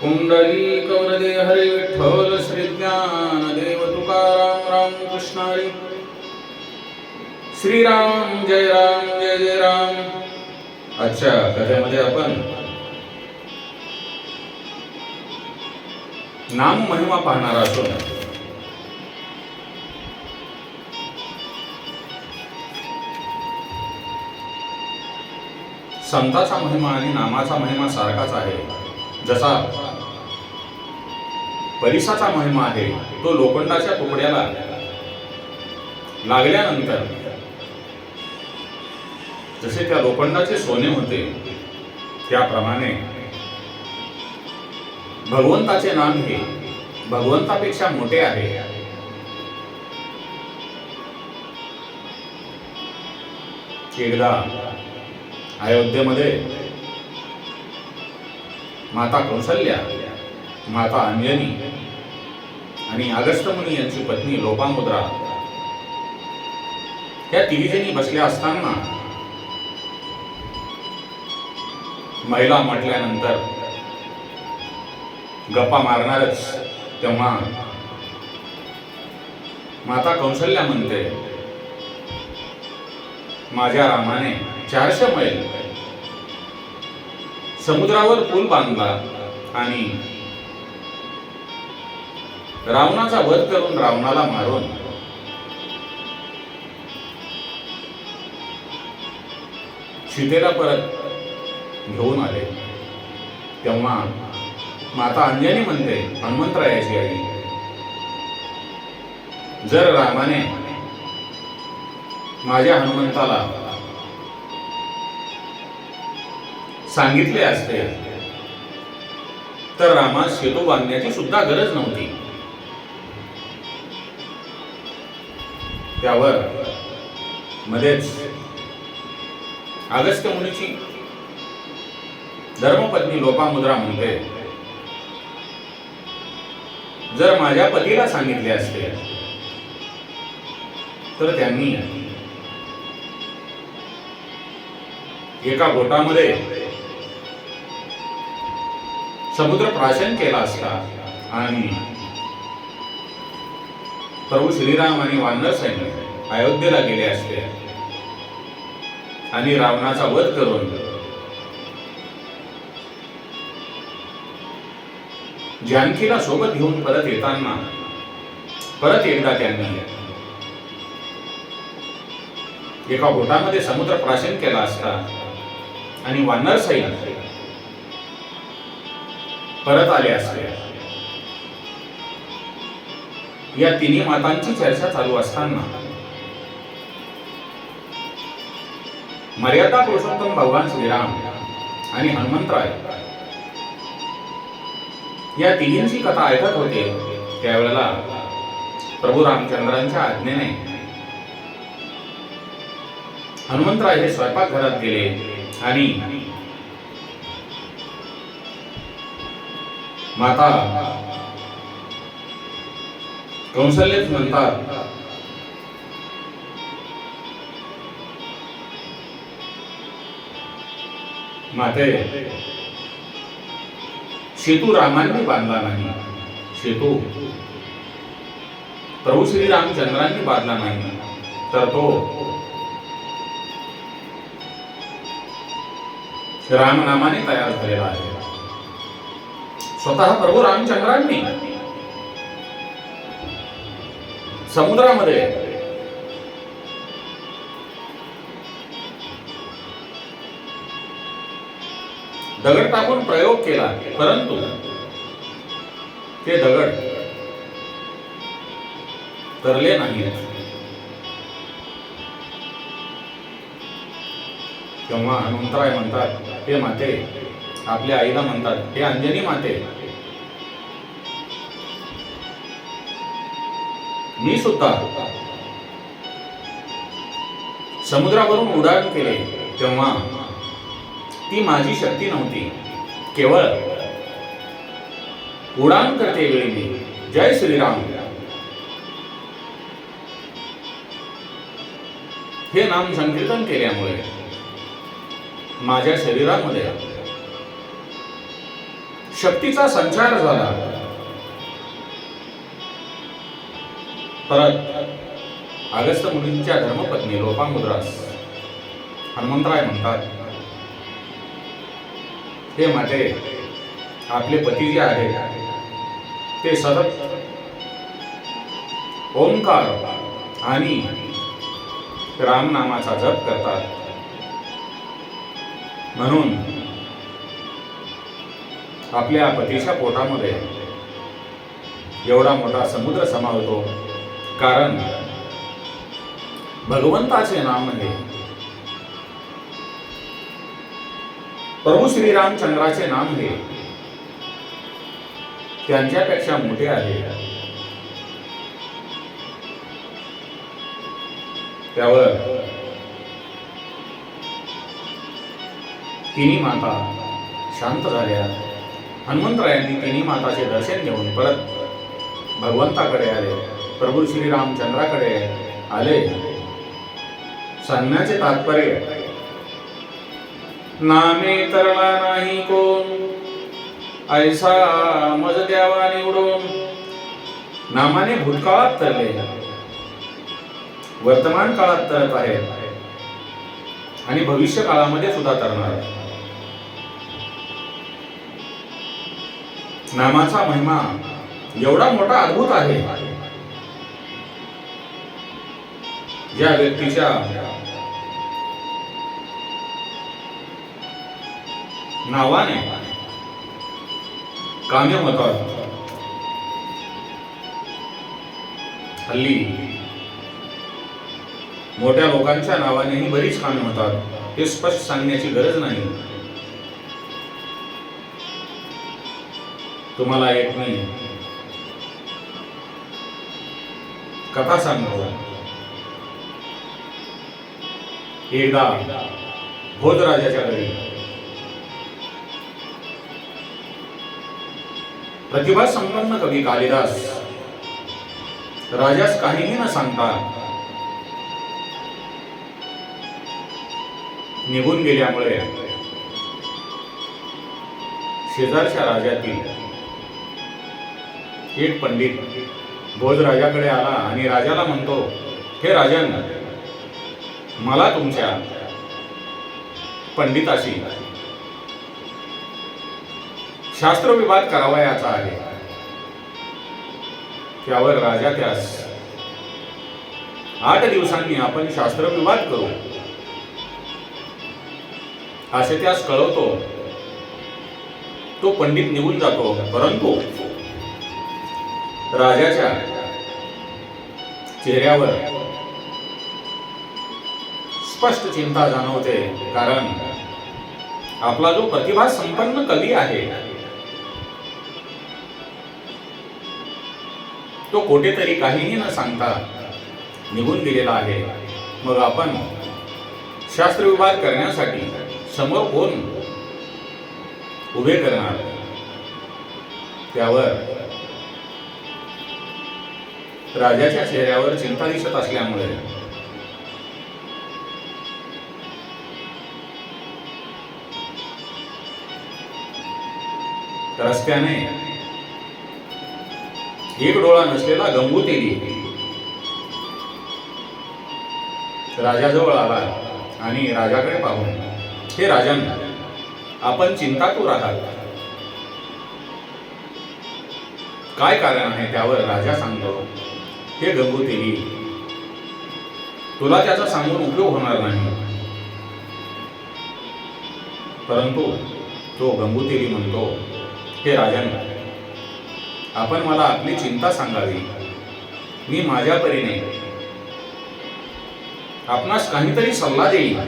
कुंडली कवरदे हरे विठ्ठल श्री ज्ञान देव तुकाराम राम कृष्णारी श्रीराम जय राम जय जय राम। अच्छा कथेमध्ये आपण नाम महिमा पाहणार असून संताचा महिमा आणि नामाचा महिमा सारखाच आहे. जसा परिसाचा महिमा आहे तो लोखंडाच्या तुकड्याला लागल्यानंतर जसे त्या लोखंडाचे सोने होते त्याप्रमाणे भगवंताचे नाम हे भगवंतापेक्षा मोठे आहे. एकदा अयोध्येमध्ये माता कौशल्या माता अंजनी आणि अगस्तमुनी यांची पत्नी लोपामुद्रा या तिघीजणी बसल्या असताना महिला म्हटल्यानंतर गप्पा मारणारच तेव्हा माता कौशल्या म्हणते माझ्या रामाने चारशे मैल समुद्रावर पूल बांधला आणि रावणाचा वध करून रावणाला मारून. सीतेला परत घेऊन आले. तेव्हा माता अंजनी म्हणते हनुमंतरायाची आई जर रामाने माझ्या हनुमंताला सांगितले असते तर रामास सेतू बांधण्याची सुद्धा गरज नव्हती. त्यावर मध्येच अगस्त्य मुनीची धर्मपत्नी लोपामुद्रा म्हणते जर माझ्या पतीला सांगितले असते तर त्यांनी एका बोटामध्ये समुद्र प्राशन केला असता आणि प्रभू श्रीराम आणि वानर सैन्य अयोध्येला गेले असते. आणि रावणाचा वध करून जानकीला सोबत घेऊन परत येताना परत एकदा त्यांनी एका बोटामध्ये समुद्र प्राशन केला असता आणि वानर सैन्य परत आले असते. या तिन्ही मातांची चर्चा चालू असताना. मर्यादा पुरुषोत्तम भगवान श्रीराम आणि हनुमंतराय या तिघींची कथा ऐकत होते त्यावेळेला प्रभू रामचंद्रांच्या आज्ञेने. हनुमंतराय हे स्वयंपाकघरात गेले आणि माता कौशल्यच म्हणतात. माते सेतू रामांनी बांधला नाही. सेतू प्रभू श्री रामचंद्रांनी बांधला नाही. तर तो रामनामाने तयार झालेला आहे. स्वतः प्रभू रामचंद्रांनी समुद्रामध्ये. दगड टाकून प्रयोग केला परंतु ते दगड तरले नाही तेव्हा हनुमंतराय म्हणतात हे माते आपल्या आईला म्हणतात हे अंजनी माते मी सुद्धा समुद्रावरून उड्डाण केले तेव्हा ती माझी शक्ती नव्हती. केवळ उडान करते वेळी मी. जय श्रीराम. हे नाम संकीर्तन केल्यामुळे माझ्या शरीरामध्ये शक्तीचा संचार झाला. परत अगस्त मुलींच्या धर्मपत्नी लोपामुद्रास. हनुमंतराय म्हणतात हे माझे आपले पती जे आहेत ते सतत ओंकार आणि रामनामाचा जप करतात. म्हणून आपल्या पतीच्या पोटामध्ये एवढा मोठा समुद्र समावतो कारण भगवंताचे नाम हे प्रभू श्रीरामचंद्राचे नाम हे त्यांच्यापेक्षा मोठे आहे. त्यावर तिन्ही माता शांत झाल्या. हनुमंतरायांनी तिन्ही माताचे दर्शन घेऊन परत भगवंताकडे आले. प्रभू श्रीरामचंद्राकडे आले. सांगण्याचे तात्पर्य नामे तरला नाही कोण. ऐसा मज द्यावा निवडून. नामाने भूतकाळात तरले. वर्तमान काळात तरत आहे. आणि भविष्य काळामध्ये सुद्धा तरणार नामाचा महिमा एवढा मोठा अद्भुत आहे. या व्यक्तीच्या नावाने काम्य होतात हल्ली मोठ्या लोकांच्या नावानेही बरीच कामे होतात हे स्पष्ट सांगण्याची गरज नाही. तुम्हाला एक मी कथा सांगतो. एकदा भोजराजाच्या घरी. प्रतिभा संपन्न कवी कालिदास राजास काहीही न सांगता निघून गेल्यामुळे शेजारच्या राजातील एक पंडित भोजराजाकडे आला आणि राजाला म्हणतो हे राजन मला तुमच्या पंडिताशी शास्त्रविवाद करावयाचा आहे. त्यावर राजा त्यास आठ दिवसांनी आपण शास्त्रविवाद करू. असे त्यास कळवतो. तो पंडित निघून जातो. परंतु राजाच्या चेहऱ्यावर स्पष्ट चिंता जाणवते कारण आपला जो प्रतिभा संपन्न कवी आहे तो कुठेतरी काहीही न सांगता निघून गेलेला आहे. मग आपण शास्त्र विभाग करण्यासाठी समोर कोण उभे करणार? त्यावर राजाच्या चेहऱ्यावर चिंता दिसत असल्यामुळे रस्त्याने. एक डोळा नसलेला गंगूतेली राजाजवळ आला आणि राजाकडे पाहून हे राजन आपण चिंतातूर आहात काय कारण आहे त्यावर राजा सांगतो. हे गंगूतेली तुला त्याचा सांगून उपयोग होणार नाही. परंतु तो गंगुतेली म्हणतो हे राजन. आपण मला आपली चिंता सांगावी. मी माझ्या परीने आपणास काहीतरी सल्ला देईल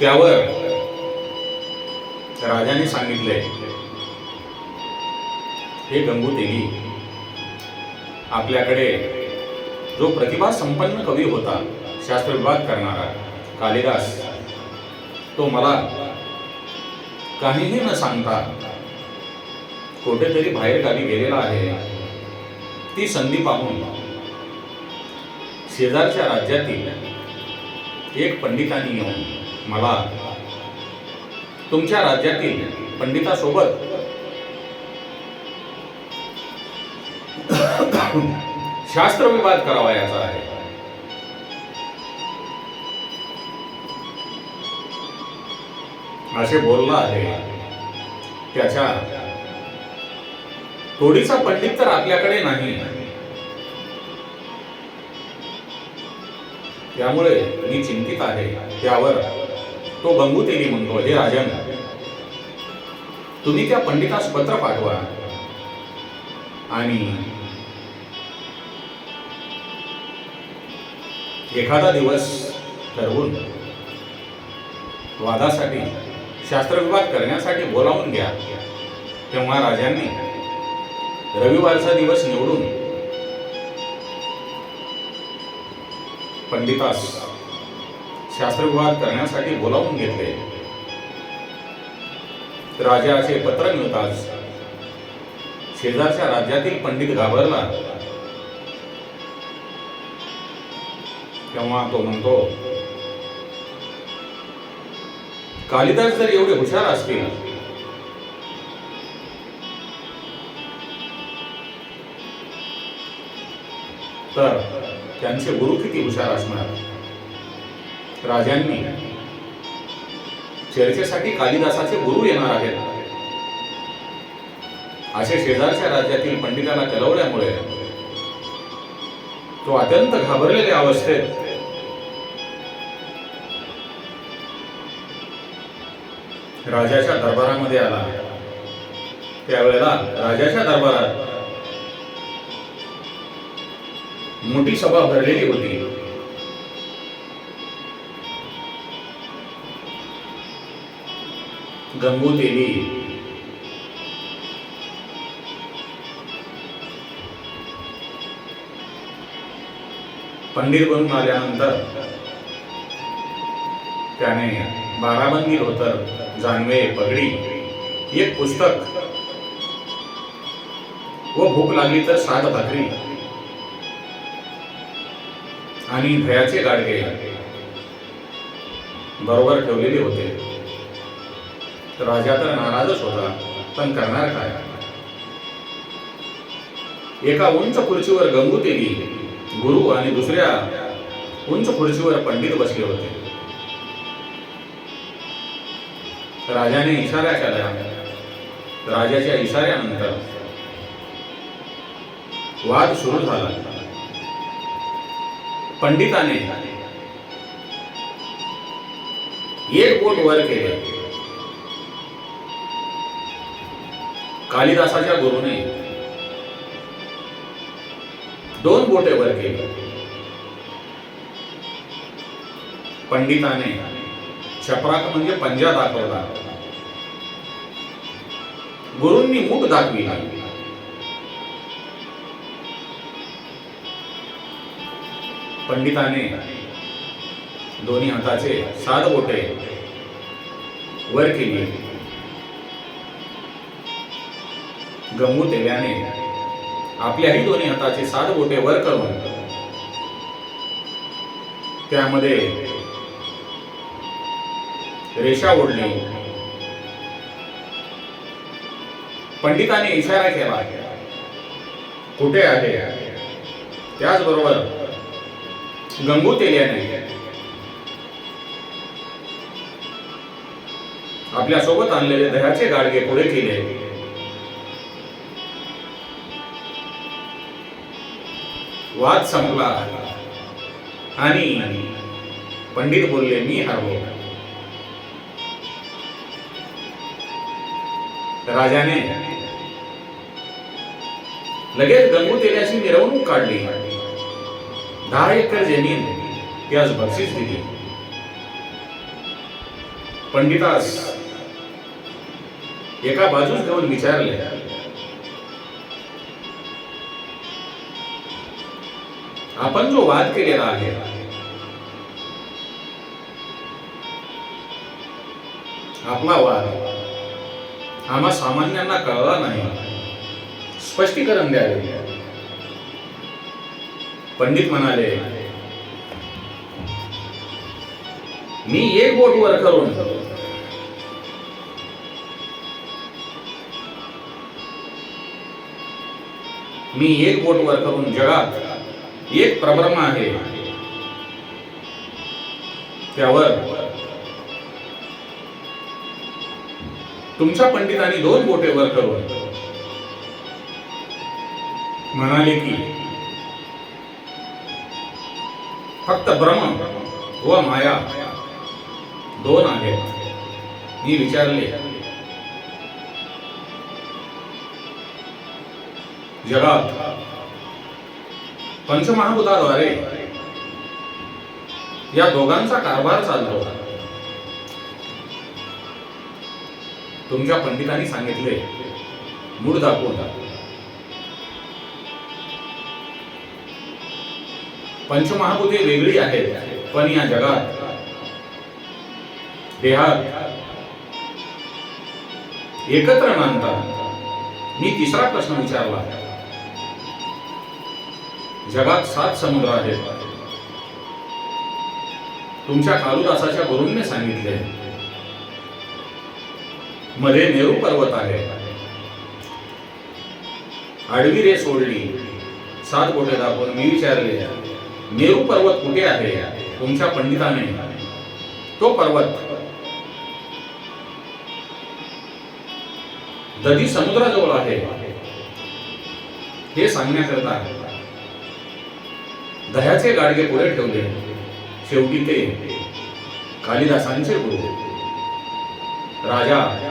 त्यावर राजाने सांगितले हे गंगूतेली आपल्याकडे जो प्रतिभा संपन्न कवी होता शास्त्र विभाग करणारा कालिदास तो मला काहीही न सांगता कुठेतरी बाहेर गावी गेलेला आहे. ती संधी पाहून शेजारच्या राज्यातील एक पंडितांनी येऊन मला तुमच्या राज्यातील पंडितासोबत शास्त्र विवाद करावयाचा आहे. असे बोलणं आहे. त्याच्या थोडीसा पंडित तर आपल्याकडे नाही. त्यामुळे मी चिंतित आहे. त्यावर तो गंगूतेली म्हणतो हे राजन तुम्ही त्या पंडितास पत्र पाठवा. आणि एखादा दिवस ठरवून वादासाठी शास्त्रविवाद करण्यासाठी बोलावून घ्या. तेव्हा राजांनी रविवारचा दिवस निवडून पंडितास शास्त्रविवाद करण्यासाठी बोलावून घेतले. राजाचे पत्र मिळताच शेजारच्या राज्यातील पंडित घाबरला. तेव्हा तो म्हणतो कालिदास जर एवढे हुशार असतील तर त्यांचे गुरु किती हुशार असणार? राजांनी चर्चेसाठी कालिदासाचे गुरु येणार आहेत. असे शेजारच्या राज्यातील पंडिताला कलवल्यामुळे तो अत्यंत घाबरलेल्या अवस्थेत राजाच्या दरबारामध्ये आला. त्यावेळेला राजाच्या दरबारात मोठी सभा भरलेली होती. गंगोतेली. पंडित बनून आल्यानंतर त्याने बाराबंदी होतं. जानवे पगडी एक पुस्तक. व भूक लागली तर सात भाकरी. आणि दह्याचे गाडगे. बरोबर ठेवलेले होते. राजा तर नाराजच होता पण करणार काय? एका उंच खुर्चीवर गंगूतेली गुरु आणि दुसऱ्या उंच खुर्चीवर पंडित बसले होते. राजाने इशारा केला. राजाच्या इशाऱ्यानंतर वाद सुरू झाला. पंडिताने एक बोट वर केले. कालिदासाच्या गुरुने दोन बोटे वर केले. पंडिताने चपराक म्हणजे पंजा दाखवला. गुरूंनी मूठ दाखविली पंडिताने दोन्ही हाताचे सात बोटे वर केली. गंगू तेल्याने आपल्याही दोन्ही हाताचे सात बोटे वर करून त्यामध्ये रेषा ओढली. पंडिताने इशारा केला. कुठे आहे? त्याचबरोबर गंगू तेलियाने आपल्यासोबत आणलेले दह्याचे गाडगे पुढे केले. वाद संपला. आणि पंडित बोलले मी हरलो राजाने लगेच गंगू तेल्याची मिरवणूक काढली. दहा एकर जमीन त्यास बक्षीस दिली. पंडितास एका बाजूस घेऊन विचारले आपण जो वाद केलेला आहे आपला वाद आम्हा सामान्यांना कळला नाही. स्पष्टीकरण द्यावे पंडित म्हणाले मी एक बोट वर करून मी एक बोट वर करून जगात एक प्रब्रम आहे. त्यावर तुमच्या पंडितांनी दोन बोटे वर करून म्हणाले की फक्त भ्रम व माया दोन आहेत. मी विचारले जगात पंचमहाभूताद्वारे या दोघांचा कारभार चालतो तुमच्या पंडितांनी सांगितले मूळ दाखवता पंचमहाभूते वेगळी आहेत पण या जगात देहात एकत्र मानता मी तिसरा प्रश्न विचारला. जगात सात समुद्र आहेत. तुमच्या कालुदासाच्या गुरूंनी सांगितले. मध्ये नेहरू पर्वत आहे आडवी रे सोडली. सात बोटे दाखवून मी विचारले नेहरू पर्वत कुठे आहे? तुमच्या पंडिताने. तो पर्वत. दधी समुद्राजवळ आहे. हे सांगण्याकरता दह्याचे गाडगे पुढे ठेवले. शेवटी ते कालिदासांचे गुरु. राजा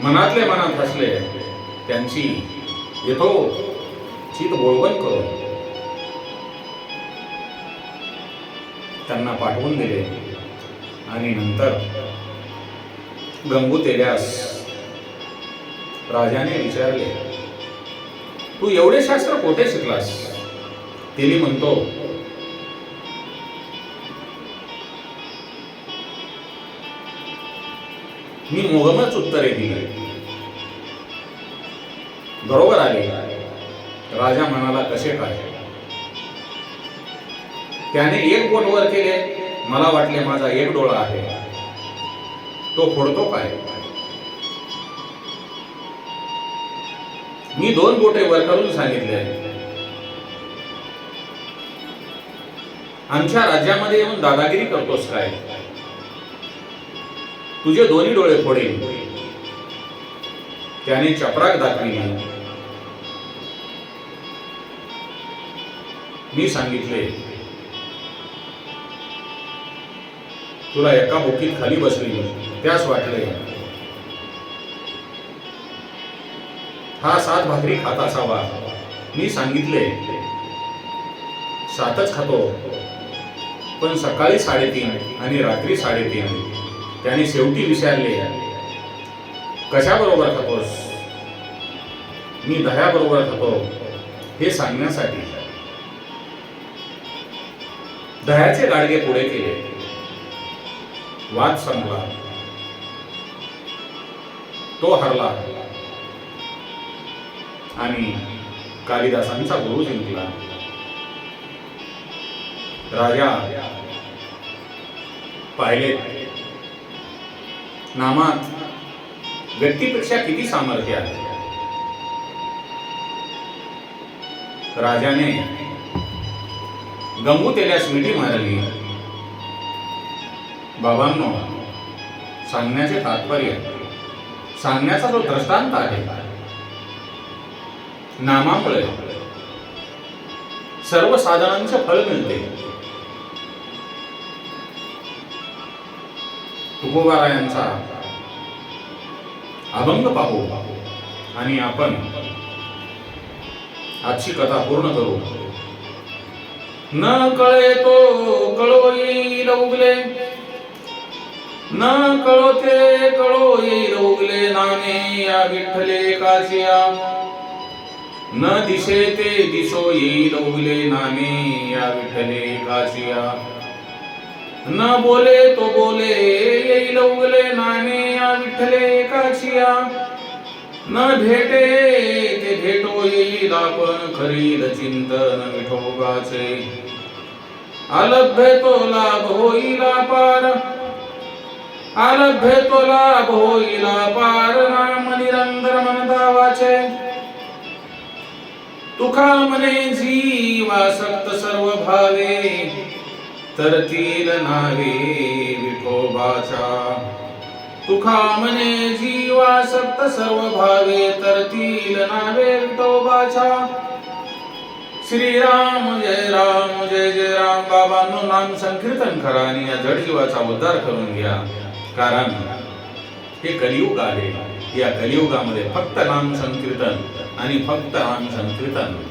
मनातले मनात हसले. त्यांची येतो चित बोळवण करून त्यांना पाठवून दिले. आणि नंतर गंगू तेल्यास राजाने विचारले तू एवढे शास्त्र कोठे शिकलास? तेली म्हणतो मी मोगमच उत्तरे दिली. बरोबर आले. राजा म्हणाला कसे काय? त्याने एक बोट वर केले. मला वाटले माझा एक डोळा आहे. तो फोडतो काय? मी दोन बोटे वर करून सांगितले. आमच्या राज्यामध्ये येऊन दादागिरी करतोस काय? तुझे दोन्ही डोळे फोडेल त्याने चपराक दाखविली. मी सांगितले. तुला एका बोकीत खाली बसली. त्यास वाटले हा सात भाकरी खात असावा. मी सांगितले सातच खातो. पण सकाळी साडेतीन आणि रात्री साडेतीन. त्याने शेवटी विचारले कशाबरोबर खातोस? मी दह्याबरोबर खातो हे सांगण्यासाठी. दह्याचे गाडगे पुढे केले. वाद संपला. तो हरला. आणि कालिदासांचा गुरु जिंकला. राजा पाहिले. नामात व्यक्तीपेक्षा किती सामर्थ्य आहे? राजाने गंगू तेल्यास मिठी मारली. बाबांनो सांगण्याचे तात्पर्य सांगण्याचा जो दृष्टांत आहे नामामुळे सर्व साधनांचे फळ मिळते. तुकोबारायांचा अभंग पाहू आणि आपण आजची कथा पूर्ण करू. न कळे तो कळो येईल उगले न कळोते ते कळो येईल उगले नामे या विठ्ठले काशिया. न दिशे ते दिसो येईल उगले नाने या विठ्ठले काशिया. न बोले तो बोले येईल उगले नाने या विठ्ठले काशिया. न भेटे ते भेटो येईल आपण खरीद चिंतन विठोबाचे. अलभ्य तो लाभ होईला पार अलभ्य तो लाभ होईला पार नाम निरंतर मन धावाचे तुका म्हणे जीवासक्त सर्व भावे तरतील नावे विठोबाच्या तुका म्हणे जीवासक्त सर्व भावे तरतील नावे विठोबाच्या श्रीराम जय राम जय जय राम. बाबांनो नाम संकीर्तन करा आणि या जड जीवाचा उद्धार करून घ्या. कारण हे कलियुग आहे. या कलियुगामध्ये फक्त नाम संकीर्तन आणि फक्त नाम संकीर्तन.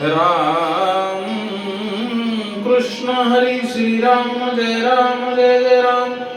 राम कृष्ण हरी श्रीराम जय राम जय जय राम.